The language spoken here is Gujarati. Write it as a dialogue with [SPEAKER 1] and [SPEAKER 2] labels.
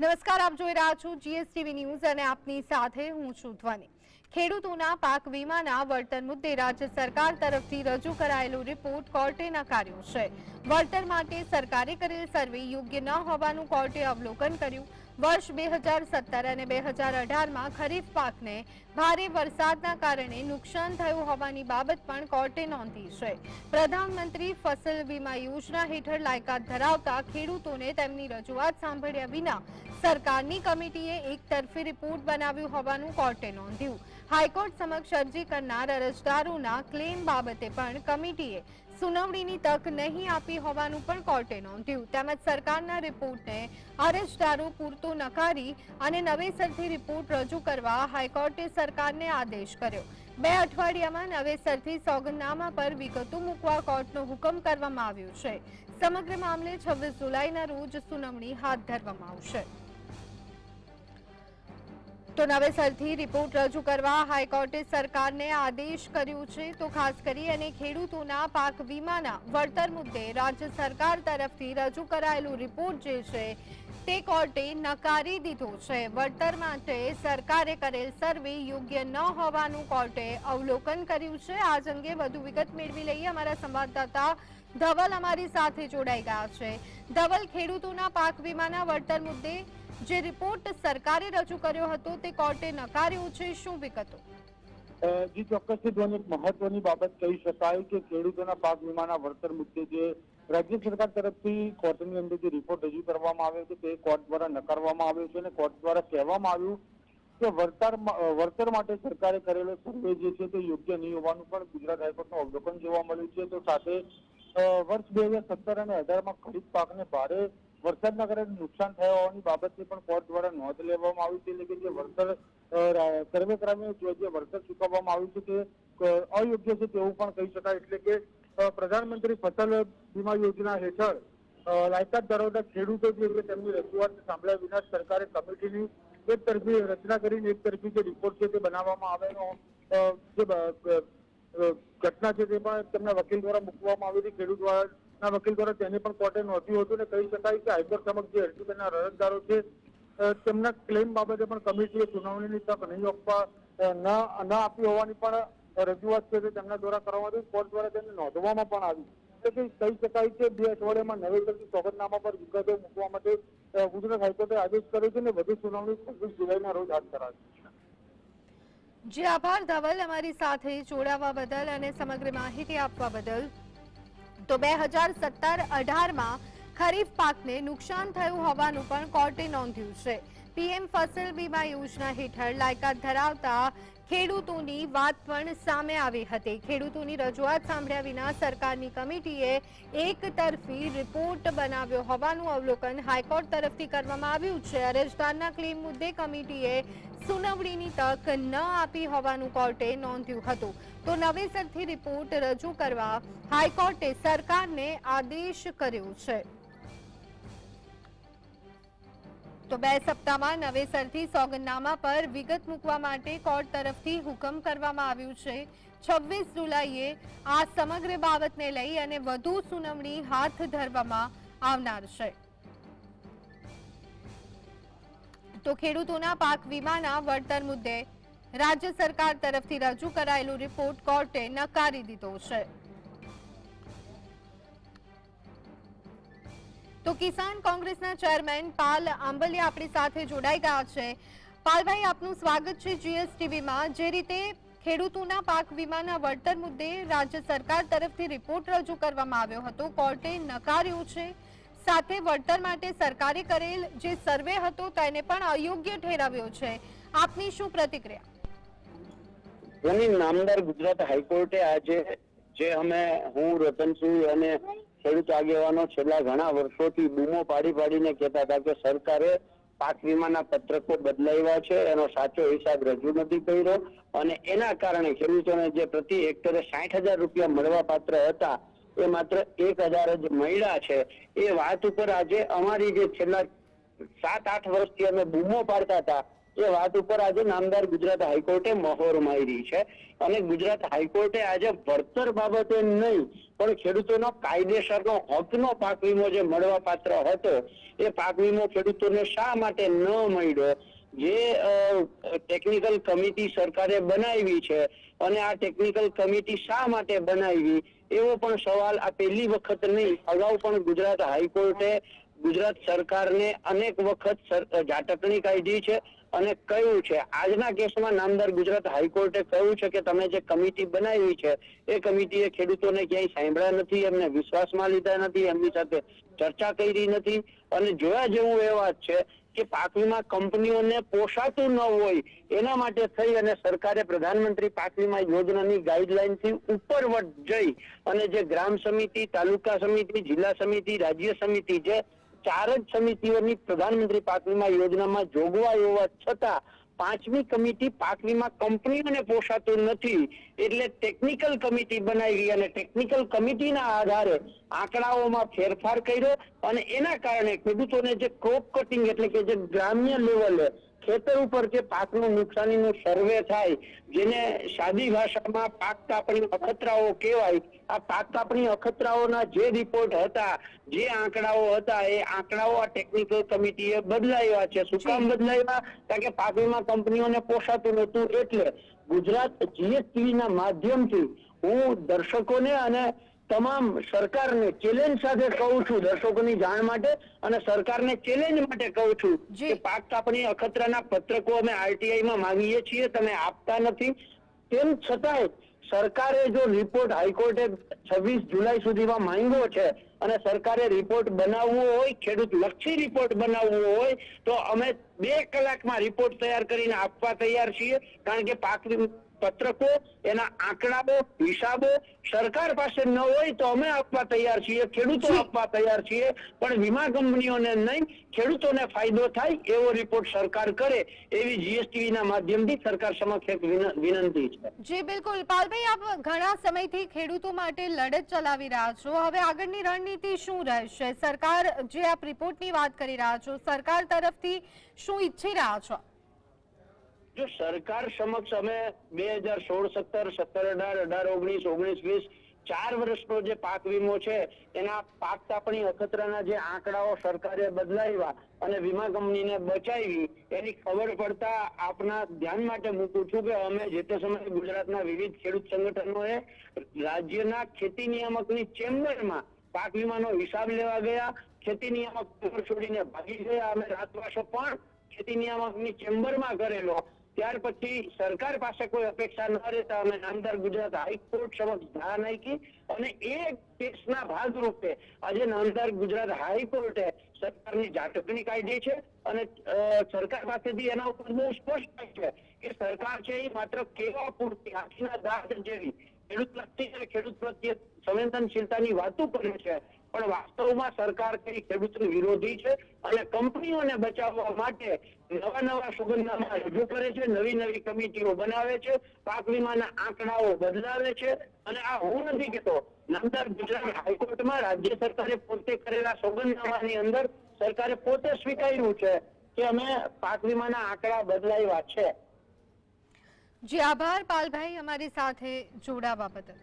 [SPEAKER 1] નમસ્કાર, આપ જોઈ રહ્યા છો જીએસટીવી ન્યૂઝ અને આપની સાથે હું છું ધ્વનિ. ખેડૂતોના પાક વીમાના વળતર મુદ્દે રાજ્ય સરકાર તરફથી રજૂ કરાયેલો રિપોર્ટ કોર્ટે નકાર્યો છે. વળતર માટે સરકારે કરેલ સર્વે યોગ્ય ન હોવાનું કોર્ટે અવલોકન કર્યું. વર્ષ બે હજાર સત્તર અને બે હજાર અઢારમાં ખરીફ પાકને ભારે વરસાદના કારણે નુકસાન થયું હોવાની બાબત પણ કોર્ટે નોંધી છે. પ્રધાનમંત્રી ફસલ વીમા યોજના હેઠળ લાયકાત ધરાવતા ખેડૂતોને તેમની રજૂઆત સાંભળ્યા વિના સરકારની કમિટીએ એક તરફી રિપોર્ટ બનાવ્યું હોવાનું કોર્ટે નોંધ્યું. હાઈકોર્ટ સમક્ષ અરજી કરનાર અરજદારોના ક્લેમ બાબતે પણ કમિટીએ સુનાવણીની તક નહીં આપી હોવાનું પણ કોર્ટે નોંધ્યું. તેમજ સરકારના રિપોર્ટને અરજદારો પૂરતો નકારી અને નવેસરથી રિપોર્ટ રજૂ કરવા હાઈકોર્ટે સરકારને આદેશ કર્યો. બે અઠવાડિયામાં નવેસરથી સોગંદનામા પર વિગતો મૂકવા કોર્ટનો હુકમ કરવામાં આવ્યો છે. સમગ્ર મામલે છવ્વીસ જુલાઈના રોજ સુનાવણી હાથ ધરવામાં આવશે. તો નવેસરથી રિપોર્ટ રજૂ કરવા હાઈકોર્ટે સરકારને આદેશ કર્યો છે. તો ખાસ કરી અને ખેડૂતોના પાક વીમાના વળતર મુદ્દે રાજ્ય સરકાર તરફથી રજૂ કરાયેલો રિપોર્ટ જે છે તે કોર્ટે નકારી દીધો છે. વળતર માટે સરકારે કરેલ સર્વે યોગ્ય ન હોવાનું કોર્ટે અવલોકન કર્યું છે. આ અંગે વધુ વિગત મેળવી લઈએ. અમારા સંવાદદાતા ધવલ અમારી સાથે જોડાઈ ગયા છે. ધવલ, ખેડૂતોના પાક વીમાના વળતર મુદ્દે જે રિપોર્ટ સરકારે રજૂ કર્યો હતો તે કોર્ટે નકાર્યો છે, શું વિગતો?
[SPEAKER 2] જે, ચોક્કસથી ધ્વની એક મહત્વની બાબત કહી શકાય કે ખેડૂતોના પાક વીમાના વળતર મુદ્દે જે રાજ્ય સરકાર તરફથી કોર્ટની અંદર જે રિપોર્ટ રજૂ કરવામાં આવ્યો છે તે કોર્ટ દ્વારા નકારવામાં આવ્યો છે અને કોર્ટ દ્વારા કહેવામાં આવ્યું કે વળતર વળતર માટે સરકારે કરેલો સર્વે જે છે તે યોગ્ય નહીં હોવાનું પણ ગુજરાત હાઈકોર્ટનું અવલોકન જોવા મળ્યું છે. તો સાથે વર્ષ બે હજાર સત્તર અને અઢારમાં ખરીફ પાકને ભારે વરસાદના કારણે નુકસાન થયા હોવાની બાબતની પણ કોર્ટ દ્વારા નોંધ લેવામાં આવી છે, એટલે કે જે રા- સર્વે કરાવીને જે વળતર ચૂકવવામાં આવ્યું છે તે અયોગ્ય છે તેવું પણ કહી શકાય, એટલે કે પ્રધાનમંત્રી ફસલ બીમા યોજના હેઠળ લાયકાત ધરાવતા ખેડૂતો જે છે તેમની રજૂઆત સાંભળ્યા વિના સરકારે કમિટીની એક તરફી રચના કરીને એક તરફી જે રિપોર્ટ છે તે બનાવવામાં આવેલો જે ઘટના છે તે પણ તેમના વકીલ દ્વારા મૂકવામાં આવી હતી, ખેડૂત દ્વારાના વકીલ દ્વારા તેને પણ કોર્ટે નોંધ્યું હતું ને કહી શકાય કે હાઈકોર્ટ સમક્ષ જે અરજી કરનાર અરજદારો છે તેમના ક્લેમ બાબતે પણ કમિટીએ સુનાવણીની તક નહીં આપવા ન ન આપી હોવાની પણ રજૂઆત છે તે તેમના દ્વારા કરવામાં આવી. કોર્ટ દ્વારા તેને નોંધવામાં પણ આવી. એટલે કે કહી શકાય કે બે અઠવાડિયામાં નવેસરથી સોગંદનામા પર વિગતો મૂકવા માટે ગુજરાત હાઈકોર્ટે આદેશ કર્યો છે અને વધુ સુનાવણી છવ્વીસ જુલાઈના રોજ હાથ ધરાશે.
[SPEAKER 1] જે, આભાર. ધવલ અમારી સાથે જોડાવા બદલ અને સમગ્ર માહિતી આપવા બદલ. તો બે હજાર સત્તર અઢારમાં ખરીફ પાકને નુકસાન થયું હોવાનું પણ કોર્ટે નોંધ્યું છે. પીએમ ફસલ વીમા યોજના હેઠળ લાયકાત ધરાવતા ખેડૂતોની વાત પણ સામે આવી હતી. ખેડૂતોની રજૂઆત સાંભળ્યા વિના સરકારની કમિટીએ એક તરફી રિપોર્ટ બનાવ્યો હોવાનું અવલોકન હાઈકોર્ટ તરફથી કરવામાં આવ્યું છે. અરજદારના ક્લેમ મુદ્દે કમિટીએ સુનાવણીની તક ન આપી હોવાનું કોર્ટે નોંધ્યું હતું. તો નવેસરથી રિપોર્ટ રજૂ કરવા હાઈકોર્ટે સરકારને આદેશ કર્યો છે. તો બે સપ્તાહમાં નવેસરથી સોગંદનામા પર વિગત મૂકવા માટે કોર્ટ તરફથી હુકમ કરવામાં આવ્યું છે. છવ્વીસ જુલાઈએ આ સમગ્ર બાબતને લઈ અને વધુ સુનાવણી હાથ ધરવામાં આવનાર છે. તો ખેડૂતોના પાક વીમાના વળતર મુદ્દે રાજ્ય સરકાર તરફથી રજૂ કરાયેલો રિપોર્ટ કોર્ટે નકારી દીધો છે. તો કિસાન કોંગ્રેસના ચેરમેન પાલ આંબલિયા આપણી સાથે જોડાઈ ગયા છે. પાલભાઈ, આપનું સ્વાગત છે જીએસટીવીમાં. જે રીતે ખેડૂતોના પાક વીમાના વળતર મુદ્દે રાજ્ય સરકાર તરફથી રિપોર્ટ રજૂ કરવામાં આવ્યો હતો, કોર્ટે નકાર્યો છે. સાથે વળતર માટે સરકારે કરેલ જે સર્વે હતો તેને પણ અયોગ્ય ઠેરાવ્યો છે. આપની શું પ્રતિક્રિયા?
[SPEAKER 3] ગુજરાત હાઈકોર્ટે આજે જે અમે હું, રતનસિંહ અને ખેડૂત આગેવાનો છેલ્લા ઘણા વર્ષોથી બૂમો પાડી પાડીને કહેતા હતા કે સરકારે પાક વીમાના પત્રકો બદલાવ્યા છે, એનો સાચો હિસાબ રજૂ નથી કર્યો અને એના કારણે ખેડૂતોને જે પ્રતિ હેક્ટરે સાઠ હજાર રૂપિયા મળવા પાત્ર હતા, એ માત્ર એક હજાર જ મળ્યા છે. એ વાત ઉપર આજે અમારી જે છેલ્લા સાત, આઠ વર્ષથી અમે બૂમો પાડતા હતા એ વાત ઉપર આજે નામદાર ગુજરાત હાઈકોર્ટે મહોર મારી છે. અને ગુજરાત હાઈકોર્ટે આજે વળતર બાબતે નહીં, પણ ખેડૂતોનો કાયદેસરનો હકનો પાક વીમો જે મળવા પાત્ર હતો, એ પાક વીમો ખેડૂતોને શા માટે ન મળ્યો? જે ટેકનિકલ કમિટી સરકારે બનાવી છે અને આ ટેકનિકલ કમિટી શા માટે બનાવી? એવો પણ સવાલ આ પહેલી વખત નહીં, અગાઉ પણ ગુજરાત હાઈકોર્ટે ગુજરાત સરકારને અનેક વખત ઝાટકણી કાઢી છે. અને કહ્યું છે, આજના કેસમાં નામદાર ગુજરાત હાઈકોર્ટે કહ્યું છે કે તમે જે કમિટી બનાવી છે, એ કમિટીએ ખેડૂતોને ક્યાંય સાંભળ્યા નથી, એમને વિશ્વાસમાં લીધા નથી, એમની સાથે ચર્ચા કરી નથી. અને જોયા જેવું એ વાત છે કે પાક વીમા કંપનીઓને પોષાતું ન હોય એના માટે થઈ અને સરકારે પ્રધાનમંત્રી પાક વીમા યોજનાની ગાઈડલાઈનથી ઉપરવટ જઈ અને જે ગ્રામ સમિતિ, તાલુકા સમિતિ, જિલ્લા સમિતિ, રાજ્ય સમિતિ જે ચાર જ સમિતિઓની પ્રધાનમંત્રી પાક વીમા યોજનામાં જોગવાઈ હોવા છતાં પાંચમી કમિટી પાક વીમા કંપનીઓને પોષાતું નથી. એટલે ટેકનિકલ કમિટી બનાવી અને ટેકનિકલ કમિટીના આધારે આંકડાઓમાં ફેરફાર કર્યો અને એના કારણે ખેડૂતોને જે ક્રોપ કટિંગ એટલે કે જે ગ્રામ્ય લેવલે ખેતર ઉપર જે પાકનું નુકસાનીનું સર્વે થાય જેને સાદી ભાષામાં પાક કાપણી અખતરાઓ કહેવાય આ પાક કાપણી અખતરાઓના જે રિપોર્ટ હતા જે આંકડાઓ હતા એ આંકડાઓ આ ટેકનિકલ કમિટીએ બદલાવ્યા છે. શું કામ બદલાવ્યા? કારણ કે પાક વીમા કંપનીઓને પોષાતું નહોતું એટલે ગુજરાત જીએસટીવીના માધ્યમથી હું દર્શકોને અને તમામ સરકારને ચેલેન્જ સાથે કહું છું દર્શકોની જાણ માટે અને સરકારને ચેલેન્જ માટે કહું છું. કે પાક કાપણી અખતરાના પત્રકો અમે આરટીઆઈમાં માંગીએ છીએ તમે આપતા નથી તેમ છતાંય સરકારે જો રિપોર્ટ હાઈકોર્ટે છવ્વીસ જુલાઈ સુધીમાં માંગ્યો છે અને સરકારે રિપોર્ટ બનાવવો હોય ખેડૂત લક્ષી રિપોર્ટ બનાવવો હોય તો અમે બે કલાકમાં રિપોર્ટ તૈયાર કરીને આપવા તૈયાર છીએ કારણ કે પાક પત્રકો એના આંકડાઓ હિસાબો સરકાર પાસે ન હોય તો અમે આપવા તૈયાર છીએ ખેડૂતો આપવા તૈયાર છીએ પણ વીમા કંપનીઓને નહીં ખેડૂતોને ફાયદો થાય એવો રિપોર્ટ સરકાર કરે એવી જીએસટી ના માધ્યમથી સરકાર સમક્ષ એક વિન- વિનંતી છે.
[SPEAKER 1] જી બિલકુલ. પાલભાઈ આપ ઘણા સમયથી ખેડૂતો માટે લડત ચલાવી રહ્યા છો. હવે આગળની રણનીતિ શું રહેશે? સરકાર જે આપ રિપોર્ટની વાત કરી રહ્યા છો સરકાર તરફથી શું ઈચ્છી રહ્યા છો?
[SPEAKER 3] જો સરકાર સમક્ષ અમે બે હજાર સોળ, સત્તર સત્તર અઢાર અઢાર ઓગણીસ ઓગણીસ વીસ ચાર વર્ષનો જે પાક વીમો છે, એના પાક કાપણી અખતરાના જે આંકડાઓ સરકારે બદલાવ્યા અને વીમા કંપનીને બચાવી, એની ખબર પડતા આપના ધ્યાન માટે મૂકું છું કે અમે જે તે સમયે ગુજરાતના વિવિધ ખેડૂત સંગઠનોએ રાજ્યના ખેતી નિયામકની ચેમ્બરમાં પાક વીમાનો હિસાબ લેવા ગયા, ખેતી નિયામક છોડીને ભાગી ગયા. અમે રાતવાસો પણ ખેતી નિયામકની ચેમ્બરમાં કરેલો. ત્યાર પછી સરકાર પાસે કોઈ અપેક્ષા ન રહેતા અમે નામદાર ગુજરાત હાઈકોર્ટ સમક્ષ ધા આપી અને એ કેસના ભાગરૂપે આજે નામદાર ગુજરાત હાઈકોર્ટે સરકારની ઝાટકણી કાઢી છે અને સરકાર પાસેથી એના ઉપર બહુ સ્પષ્ટ થાય છે કે સરકાર છે એ માત્ર કેવા પૂરતી આખીના દાંત જેવી ખેડૂત અને ખેડૂત પ્રત્યે સંવેદનશીલતાની વાતો કરે છે પણ વાસ્તવમાં સરકાર કઈ ખેડૂત વિરોધી છે અને કંપનીઓને બચાવવા માટે નવા નવા સુગંધનામા રજૂ કરે છે, નવી નવી કમિટીઓ બનાવે છે, પાક વીમાના આંકડાઓ બદલાવે છે અને આ હું નથી કહેતો નામદાર ગુજરાત હાઈકોર્ટમાં રાજ્ય સરકારે પોતે કરેલા સોગંદનામાની અંદર સરકારે પોતે સ્વીકાર્યું છે કે અમે પાક વીમાના આંકડા બદલાવ્યા છે.
[SPEAKER 1] જી, આભાર પાલભાઈ અમારી સાથે જોડાવા બદલ.